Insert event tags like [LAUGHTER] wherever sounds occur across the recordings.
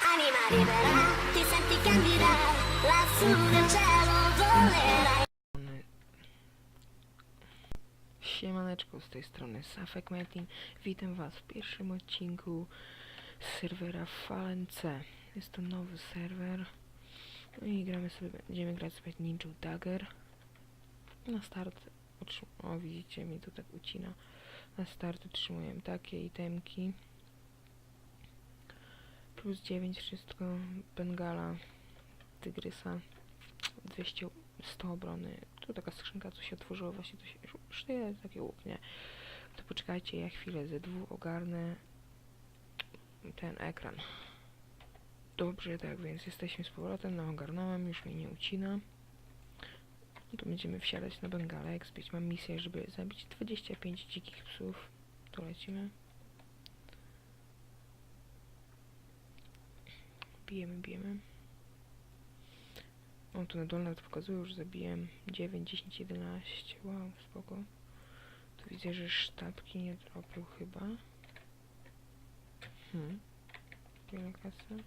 Anima libera, ti senti candida, lassù nel cielo volerai. Siemaneczko, z tej strony Safek Metin. Witam Was w pierwszym odcinku z serwera Fallen C. Jest to nowy serwer. No i gramy sobie, będziemy grać sobie Ninja Dagger. Na start, o widzicie, mi to tak ucina. Na start otrzymujemy takie itemki. Plus 9 wszystko, Bengala, Tygrysa, 200, 100 obrony. Tu taka skrzynka, co się otworzyła, właśnie to się sztyje, taki łuk, nie? To poczekajcie, ja chwilę ze dwóch ogarnę ten ekran. Dobrze, tak więc jesteśmy z powrotem, no ogarnąłem, już mnie nie ucina. No to będziemy wsiadać na Bengala, zbić. Mam misję, żeby zabić 25 dzikich psów. To lecimy. Bijemy, bijemy. O, tu na dole nawet pokazuje, już zabiłem 9, 10, 11. Wow, spoko. Tu widzę, że sztabki nie dropił chyba. Hmm. Wiele kasy.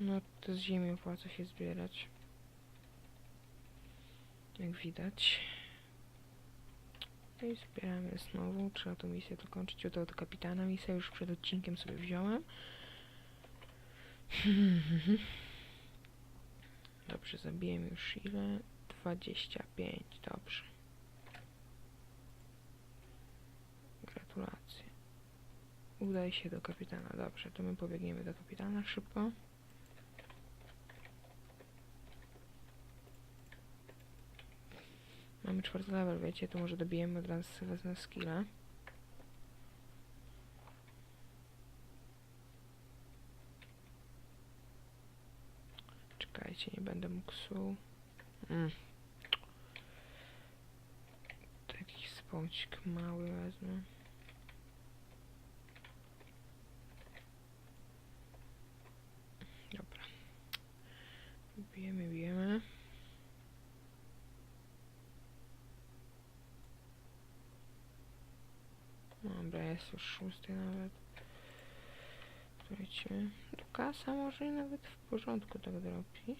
No, to z ziemi opłaca się zbierać. Jak widać. No I zbieramy znowu. Trzeba tą misję dokończyć. Oto do kapitana misję już przed odcinkiem sobie wziąłem. [LAUGHS] Dobrze, zabiłem już ile? 25, dobrze. Gratulacje. Udaj się do kapitana. Dobrze, to my pobiegniemy do kapitana szybko. Mamy czwarty level, wiecie, to może dobijemy od razu wezmę skilla. Czekajcie, nie będę mógł su... Mm. Taki spącik mały wezmę. Dobra. Bijemy, bijemy. Dobra, jest już szósty nawet. Kasa może i nawet w porządku tak dropi.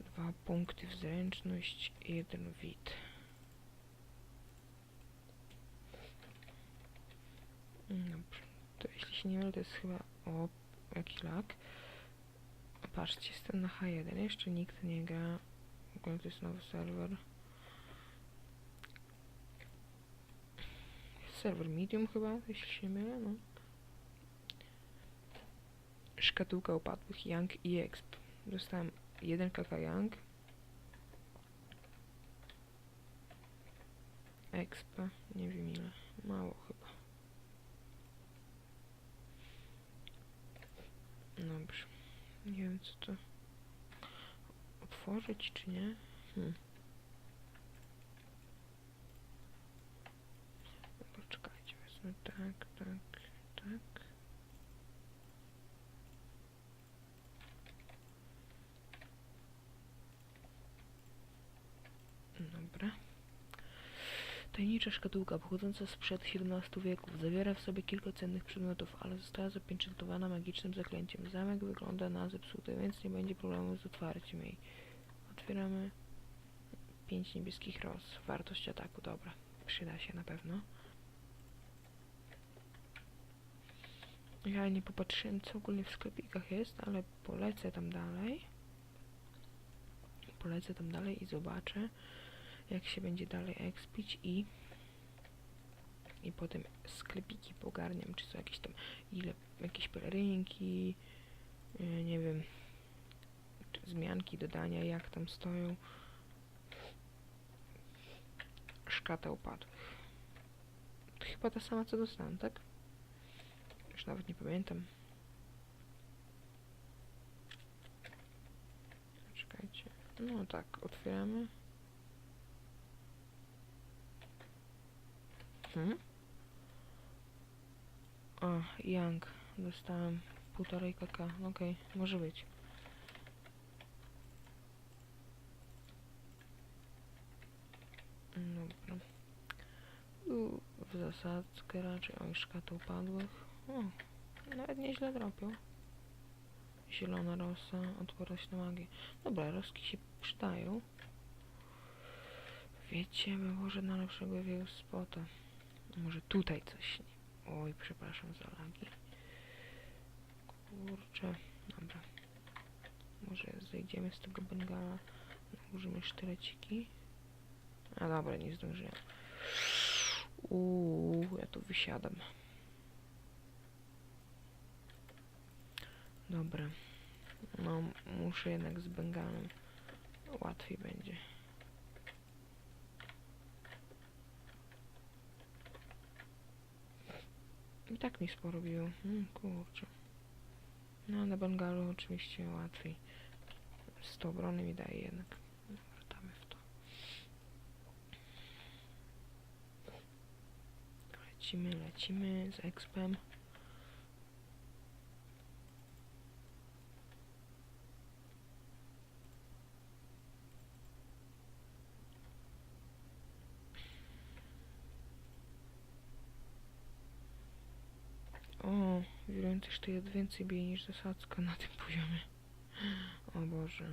Dwa punkty w zręczność i jeden wid. Dobrze. To jeśli się nie mylę, to jest chyba... O, jaki lak. Patrzcie, jestem na H1. Jeszcze nikt nie gra. W ogóle to jest nowy serwer. Serwer medium chyba, jeśli się nie mylę, no. Szkatułka upadłych Young i Exp. Dostałem jeden kaka Young. Exp, nie wiem ile. Mało chyba. Dobrze. Nie wiem co to. Otworzyć czy nie? Hmm. Poczekajcie, wezmę tak, tak, tak. Dobra. Tajemnicza szkatułka pochodząca sprzed XVII wieku zawiera w sobie kilka cennych przedmiotów, ale została zapieczętowana magicznym zaklęciem. Zamek wygląda na zepsuty, więc nie będzie problemu z otwarciem jej. Otwieramy 5 niebieskich roz. Wartość ataku, dobra. Przyda się na pewno. Ja nie popatrzyłem co ogólnie w sklepikach jest, ale polecę tam dalej. Polecę tam dalej i zobaczę jak się będzie dalej expić i i potem sklepiki pogarniam, czy są jakieś tam ile, jakieś pelerynki, yy, nie wiem, zmianki, dodania, jak tam stoją. Szkata upadłych. To chyba ta sama, co dostałem, tak? Już nawet nie pamiętam. Czekajcie. No tak, otwieramy. Hmm? O, Young. Dostałem półtorej kk. Okej, może być. w zasadzkę raczej. Oj, szkata upadłych. O, nawet nieźle dropią. Zielona rosa, odporność na magię. Dobra, roski się przydają. Wiecie, by może na lepszego jakiegoś spota. Może tutaj coś nie. Oj, przepraszam za lagi. Kurczę, dobra. Może zejdziemy z tego bengala. Nałożymy sztyleciki. A dobra, nie zdążyłem. Uuu, ja tu wysiadam. Dobra. No, muszę jednak z bengalem. Łatwiej będzie. I tak mi sporobiło. Mm, kurczę. No, na bengalu oczywiście łatwiej. 100 obrony mi daje jednak. Wracamy w to. Lecimy, lecimy z expem. O, wiem też to jest więcej bije niż zasadzka na tym poziomie. O Boże.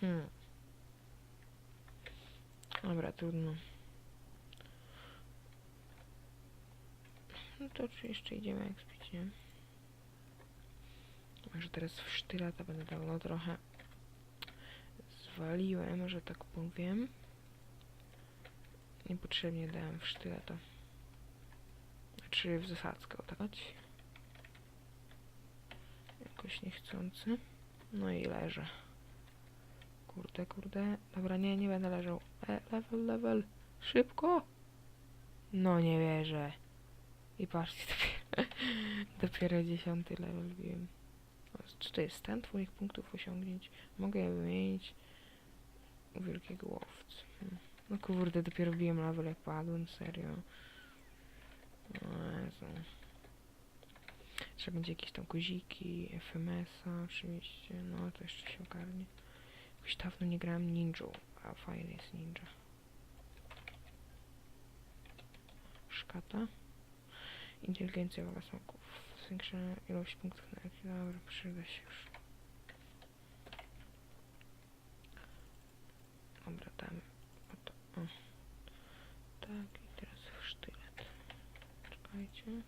Hmm. Dobra, trudno. No to czy jeszcze idziemy ekspić, nie? Może teraz w sztyleta będę dał, no trochę zwaliłem, że tak powiem. Niepotrzebnie dałem w sztyleta. Znaczy w zasadzkę, o tak? Jakoś niechcący. No i leżę. Kurde, kurde. Dobra, nie, nie będę leżał. E, level, level. Szybko! No nie wierzę. I patrzcie, [LAUGHS] dopiero, dopiero dziesiąty level biłem. Czy to jest ten twoich punktów osiągnięć? Mogę je wymienić u wielkiego łowcy. Hmm. No kurde, dopiero biłem level jak padłem, serio. O. Trzeba będzie jakieś tam guziki, FMS-a oczywiście, no to jeszcze się ogarnie. Jakoś dawno nie grałem ninją, a fajny jest ninja. Szkata. Inteligencja waga smoków. Zwiększona ilość punktów na energię. Dobra, przyda się już. Dobra, damy. Oto, o. Tak, i teraz w sztylet. Czekajcie.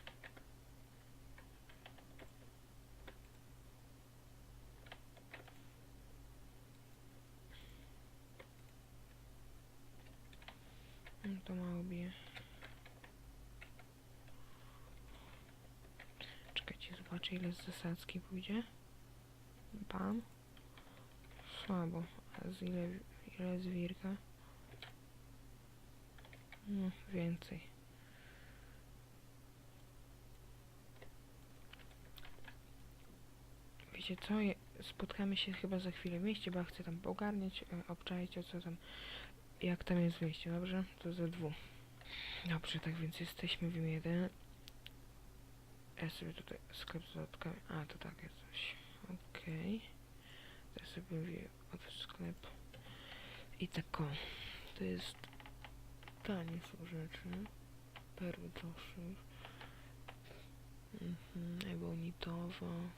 No to mało bije. Czekajcie, zobaczę ile z zasadzki pójdzie. Bam. Słabo. A z ile, ile z wirka? No, więcej. Wiecie co? Spotkamy się chyba za chwilę w mieście, bo ja chcę tam ogarniać, e, obczaić o co tam, jak tam jest wyjście, dobrze? To ze dwóch. Dobrze, tak więc jesteśmy w M1. Ja sobie tutaj sklep z dodatkami. A, to takie coś. Okej. To ja sobie mówię od sklep. I tak o. To jest... Tanie są rzeczy. Perły droższe. Mhm, ebonitowa. No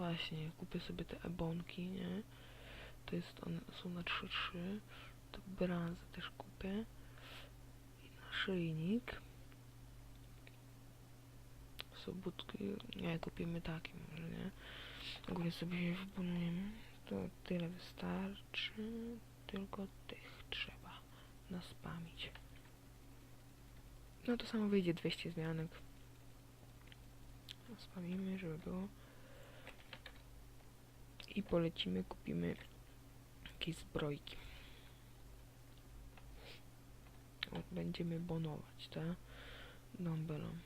Właśnie, kupię sobie te ebonki, nie? To jest one są na 3-3. To branzy też kupię. I naszyjnik. Są budki. Nie, kupimy takie może, nie? Ogólnie sobie je wybudujemy. To tyle wystarczy. Tylko tych trzeba naspamić. No to samo wyjdzie 200 zmianek. Naspamimy, żeby było. I polecimy, kupimy jakieś zbrojki. Będziemy bonować, tak? Dumbbellom.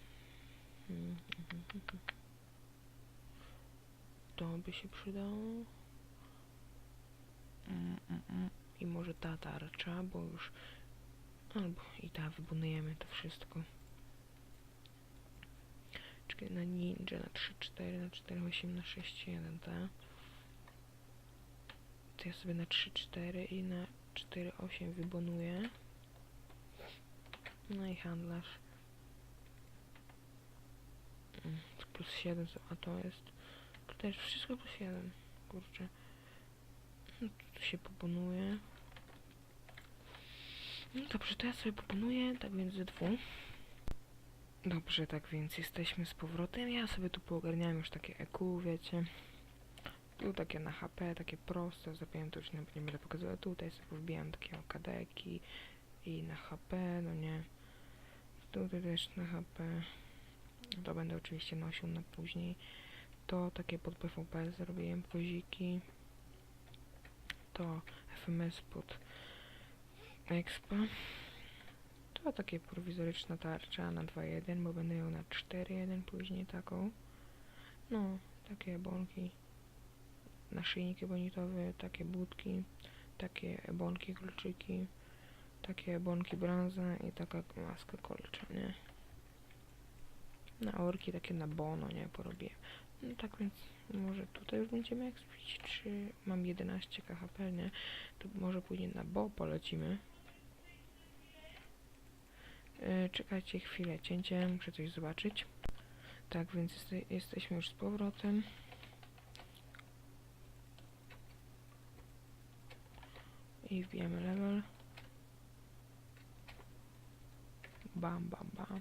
To by się przydało. I może ta tarcza, bo już... Albo i ta, wybunujemy to wszystko. Czekaj, na ninja, na 3, 4, na 4, 8, na 6, 1, tak? To ja sobie na 3-4 i na 4-8 wybonuję. No i handlarz. Mm, Plus 7, są- a to jest... To też wszystko plus 7. Kurczę. No, tu się poponuje. No dobrze, to ja sobie proponuję, tak więc ze dwóch. Dobrze, tak więc jesteśmy z powrotem. Ja sobie tu poogarniałem już takie EQ, wiecie. Tu takie na HP, takie proste, zapiłem to już nie, będę pokazywał. Tutaj sobie wbijam takie okadeki i na HP, no nie. Tutaj też na HP. To będę oczywiście nosił na później. To takie pod PvP zrobiłem poziki. To FMS pod Expa. To takie prowizoryczna tarcza na 2.1, bo będę ją na 4.1 później taką. No, takie bonki. Naszyjnik ebonitowy, takie budki, takie ebonki kolczyki, takie ebonki brąza i taka maska kolcza, nie? Na orki takie na bono, nie? Porobiłem. No tak więc może tutaj już będziemy ekspić, czy mam 11 KHP, nie? To może później na bo polecimy. E, czekajcie chwilę, cięcie, muszę coś zobaczyć. Tak, więc jeste, jesteśmy już z powrotem. I wbijamy level. Bam, bam, bam.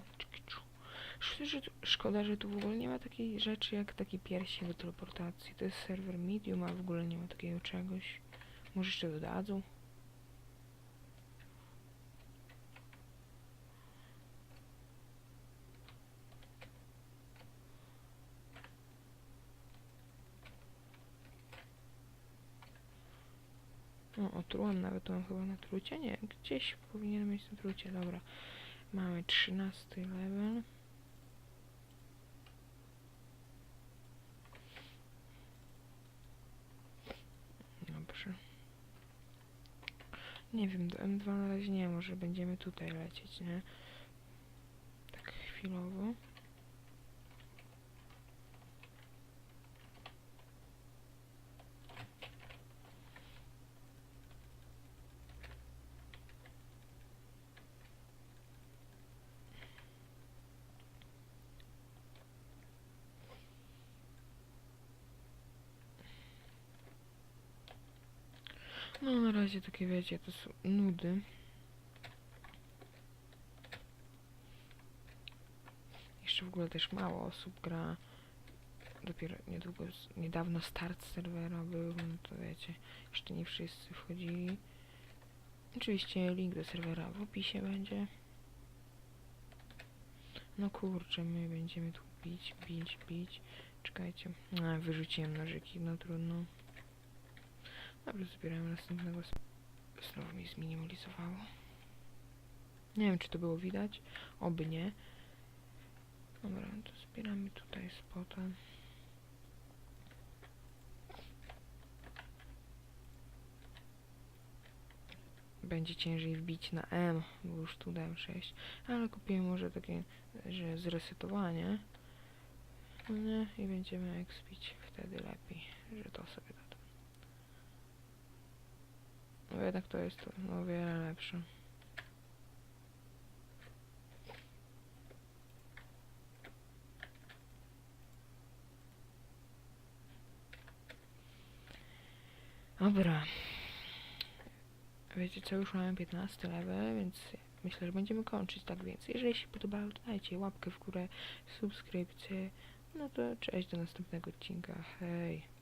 Szkoda, że tu w ogóle nie ma takiej rzeczy jak taki pierścień do teleportacji. To jest serwer medium, a w ogóle nie ma takiego czegoś. Może jeszcze dodadzą? O, otrułam nawet, mam chyba na trucie? Nie, gdzieś powinienem mieć na trucie, dobra. Mamy 13 level. Dobrze. Nie wiem, do M2 na razie nie, może będziemy tutaj lecieć, nie? Tak chwilowo. No na razie takie wiecie, to są nudy. Jeszcze w ogóle też mało osób gra. Dopiero niedługo, niedawno start serwera był, no to wiecie, jeszcze nie wszyscy wchodzili. Oczywiście link do serwera w opisie będzie. No kurczę, my będziemy tu bić, bić, bić. Czekajcie. A, wyrzuciłem nożyki, no trudno. Dobrze, zbieramy następnego. Znowu mi zminimalizowało. Nie wiem, czy to było widać. Oby nie. Dobra, to zbieramy tutaj spota. Będzie ciężej wbić na M, bo już tu dałem 6. Ale kupiłem może takie, że zresetowanie. No nie, i będziemy ekspić wtedy lepiej, że to sobie dodam. No jednak to jest o wiele lepsze. Dobra. Wiecie co, już mamy 15 level, więc myślę, że będziemy kończyć. Tak więc, jeżeli się podobało, to dajcie łapkę w górę, subskrypcję. No to cześć, do następnego odcinka. Hej.